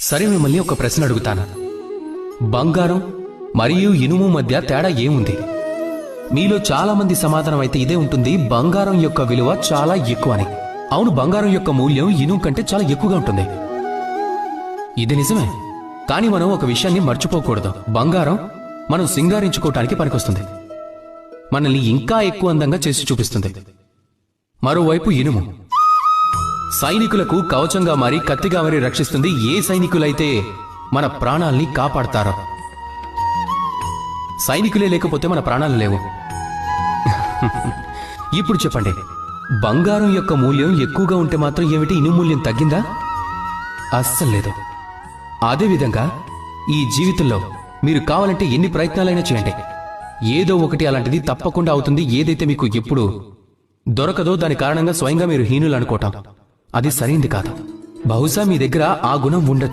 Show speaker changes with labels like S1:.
S1: సరే మిమ్మల్ని ఒక ప్రశ్న అడుగుతాను. బంగారం మరియు ఇనుము మధ్య తేడా ఏముంది? మీలో చాలా మంది సమాధానం అయితే ఇదే ఉంటుంది బంగారం యొక్క విలువ చాలా ఎక్కువ అని అవును బంగారం యొక్క మూల్యం ఇనుము కంటే చాలా ఎక్కువగా ఉంటుంది. ఇది నిజమే. కానీ మనం ఒక విషయాన్ని మర్చిపోకూడదు. బంగారం మనం సింగారించుకోవటానికి పనికొస్తుంది. మనల్ని ఇంకా ఎక్కువ అందంగా చేసి చూపిస్తుంది. మరోవైపు ఇనుము. సైనికులకు కవచంగా మారి కత్తిగా మారి రక్షిస్తుంది ఏ సైనికులైతే మన ప్రాణాల్ని కాపాడతారో. సైనికులే లేకపోతే మన ప్రాణాలు లేవు. ఇప్పుడు చెప్పండి బంగారం యొక్క మూల్యం ఎక్కువగా ఉంటే మాత్రం ఏమిటి ఇనుము మూల్యం తగ్గిందా? అస్సలు లేదు. అదేవిధంగా ఈ జీవితంలో మీరు కావాలంటే ఎన్ని ప్రయత్నాలైనా చేయండి. ఏదో ఒకటి అలాంటిది తప్పకుండా అవుతుంది ఏదైతే మీకు ఎప్పుడు దొరకదో దాని కారణంగా స్వయంగా మీరు హీనులు అనుకోవటం. అది సరైంది కాదు. బహుశా మీ దగ్గర ఆ గుణం ఉండొచ్చు.